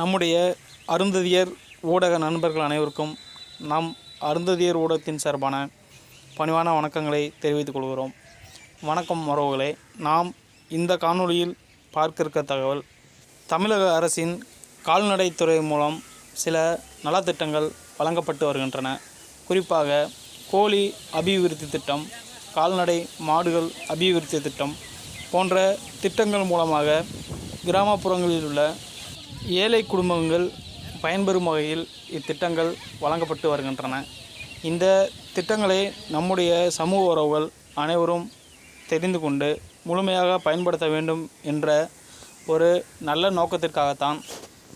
நம்முடைய அருந்ததியர் ஊடக நண்பர்கள் அனைவருக்கும் நம் அருந்ததியர் ஊடகத்தின் சார்பான பணிவான வணக்கங்களை தெரிவித்துக் கொள்கிறோம். வணக்கம் உறவுகளே நாம் இந்த காணொளியில் பார்க்க இருக்க தகவல் தமிழக அரசின் கால்நடைத்துறை மூலம் சில நலத்திட்டங்கள் வழங்கப்பட்டு வருகின்றன. குறிப்பாக கோழி அபிவிருத்தி திட்டம் கால்நடை மாடுகள் அபிவிருத்தி திட்டம் போன்ற திட்டங்கள் மூலமாக கிராமப்புறங்களில் உள்ள ஏழை குடும்பங்கள் பயன்பெறும் வகையில் இத்திட்டங்கள் வழங்கப்பட்டு வருகின்றன. இந்த திட்டங்களை நம்முடைய சமூக உறவுகள் அனைவரும் தெரிந்து கொண்டு முழுமையாக பயன்படுத்த வேண்டும் என்ற ஒரு நல்ல நோக்கத்திற்காகத்தான்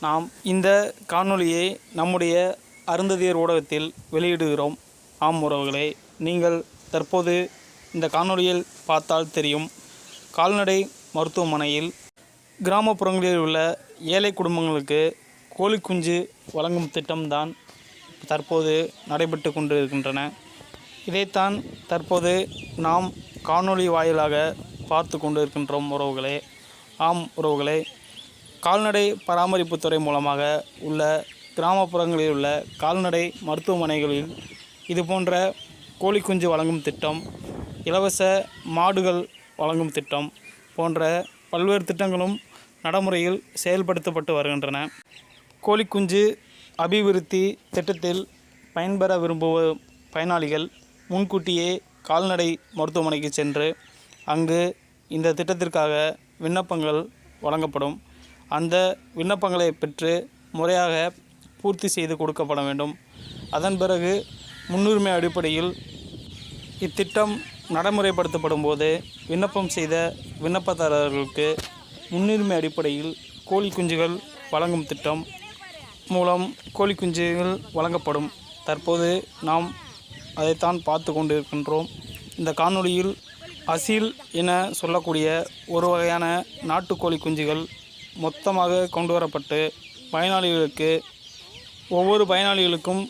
நாம் இந்த காணொளியை நம்முடைய அருந்ததியர் ஊடகத்தில் வெளியிடுகிறோம். ஆம் உறவுகளே நீங்கள் தற்போது இந்த காணொளியில் பார்த்தால் தெரியும். கால்நடை மருத்துவமனையில் கிராமப்புறங்களில் உள்ள ஏழை குடும்பங்களுக்கு கோழி குஞ்சு வழங்கும் திட்டம்தான் தற்போது நடைபெற்று கொண்டு இருக்கின்றன இதைத்தான் தற்போது நாம் காணொளி வாயிலாக பார்த்து கொண்டு இருக்கின்றோம் உறவுகளே. ஆம் உறவுகளே கால்நடை பராமரிப்புத்துறை மூலமாக உள்ள கிராமப்புறங்களில் உள்ள கால்நடை மருத்துவமனைகளில் இது போன்ற கோழி குஞ்சு வழங்கும் திட்டம் இலவச மாடுகள் வழங்கும் திட்டம் போன்ற பல்வேறு திட்டங்களும் நடைமுறையில் செயல்படுத்தப்பட்டு வருகின்றன. கோழிக்குஞ்சு அபிவிருத்தி திட்டத்தில் பயன்பெற விரும்புவ பயனாளிகள் முன்கூட்டியே கால்நடை மருத்துவமனைக்கு சென்று அங்கு இந்த திட்டத்திற்காக விண்ணப்பங்கள் வழங்கப்படும். அந்த விண்ணப்பங்களை பெற்று முறையாக பூர்த்தி செய்து கொடுக்கப்பட வேண்டும். அதன் பிறகு முன்னுரிமை அடிப்படையில் இத்திட்டம் நடைமுறைப்படுத்தப்படும் போது விண்ணப்பம் செய்த விண்ணப்பதாரர்களுக்கு முன்னுரிமை அடிப்படையில் கோழி குஞ்சுகள் வழங்கும் திட்டம் மூலம் கோழி குஞ்சுகள் வழங்கப்படும். தற்போது நாம் அதைத்தான் பார்த்து கொண்டு இருக்கின்றோம் இந்த காணொளியில் அசீல் என சொல்லக்கூடிய ஒரு வகையான நாட்டுக்கோழி குஞ்சுகள் மொத்தமாக கொண்டு வரப்பட்டு பயனாளிகளுக்கு ஒவ்வொரு பயனாளிகளுக்கும்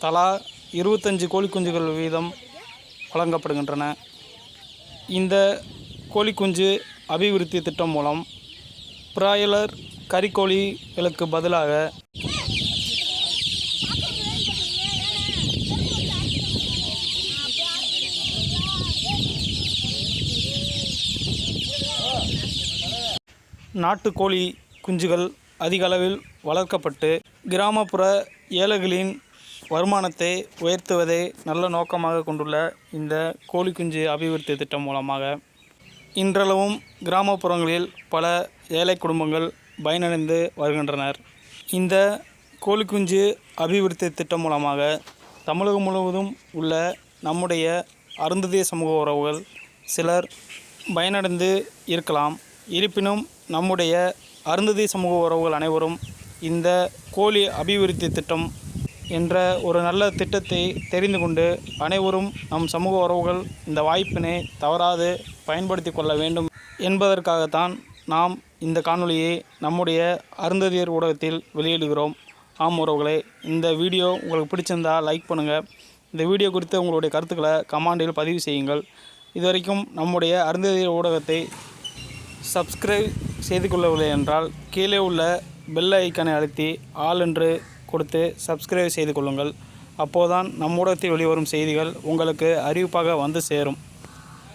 தலா இருபத்தஞ்சு கோழி குஞ்சுகள் வீதம் வழங்கப்படுகின்றன. இந்த கோழி குஞ்சு அபிவிருத்தி திட்டம் மூலம் பிராய்லர் கறிக்கோழிகளுக்கு பதிலாக நாட்டுக்கோழி குஞ்சுகள் அதிக அளவில் வளர்க்கப்பட்டு கிராமப்புற ஏழைகளின் வருமானத்தை உயர்த்துவதை நல்ல நோக்கமாக கொண்டுள்ள இந்த கோழி குஞ்சு அபிவிருத்தி திட்டம் மூலமாக இன்றளவும் கிராமப்புறங்களில் பல ஏழை குடும்பங்கள் பயனடைந்து வருகின்றனர். இந்த கோழி குஞ்சு அபிவிருத்தி திட்டம் மூலமாக தமிழகம் முழுவதும் உள்ள நம்முடைய அருந்ததிய சமூக உறவுகள் சிலர் பயனடைந்து இருக்கலாம். இருப்பினும் நம்முடைய அருந்ததி சமூக உறவுகள் அனைவரும் இந்த கோழி அபிவிருத்தி திட்டம் என்ற ஒரு நல்ல திட்டத்தை தெரிந்து கொண்டு அனைவரும் நம் சமூக உறவுகள் இந்த வாய்ப்பினை தவறாது பயன்படுத்தி கொள்ள வேண்டும் என்பதற்காகத்தான் நாம் இந்த காணொலியை நம்முடைய அருந்ததியர் ஊடகத்தில் வெளியிடுகிறோம். ஆம் உறவுகளே இந்த வீடியோ உங்களுக்கு பிடிச்சிருந்தா லைக் பண்ணுங்கள் இந்த வீடியோ குறித்து உங்களுடைய கருத்துக்களை கமாண்டில் பதிவு செய்யுங்கள். இதுவரைக்கும் நம்முடைய அருந்ததியர் ஊடகத்தை சப்ஸ்கிரைப் செய்து கொள்ளவில்லை என்றால் கீழே உள்ள பெல் ஐக்கனை அழுத்தி ஆள் என்று கொடுத்து சப்ஸ்கிரைப் செய்து கொள்ளுங்கள். அப்போதான் நம் வெளிவரும் செய்திகள் உங்களுக்கு அறிவிப்பாக வந்து சேரும்.